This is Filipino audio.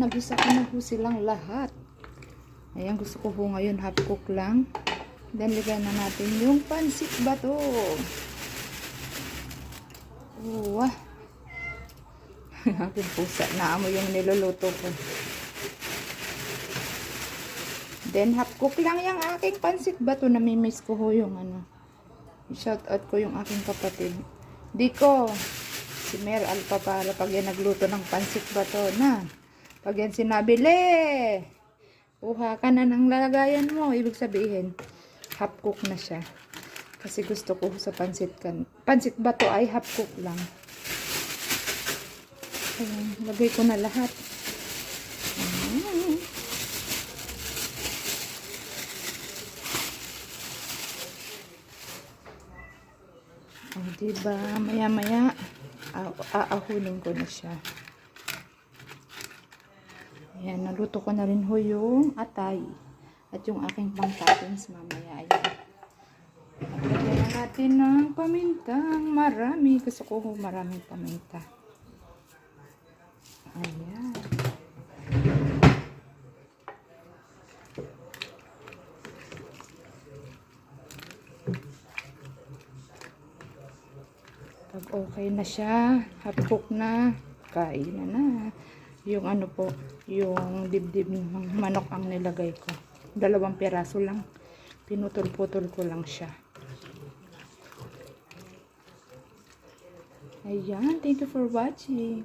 Nagisa ko na po silang lahat. Ayan, gusto ko po ngayon half cook lang. Then, lagyan na natin yung pansit bato. Oh, ah. Aking pusa. Naamoy yung niluluto ko. Then, half cook lang yung aking pansit bato. Namimiss ko ho yung ano. Shout out ko yung aking kapatid. Di ko. Si Mer Alpa para pag yan nagluto ng pansit bato na. Pag yan sinabi, le, kuha ka na ng lalagayan mo. Ibig sabihin, half cook na siya. Kasi gusto ko sa pansit kan. Pansit bato ay half cook lang. Ayan, lagay ko na lahat. Ayan. Oh, diba? Maya-maya, aahunin ko na siya. Ayan, naluto ko na rin ho yung atay. At yung aking pang toppings mamaya. Ayan. Lagyan na natin ng pamintang marami. Gusto ko ho maraming paminta. Ayan. Pag okay na siya, half cook na, kain na na. Yung ano po, yung dibdib ng manok ang nilagay ko. Dalawang piraso lang. Pinutol-putol ko lang siya. Ayan, thank you for watching.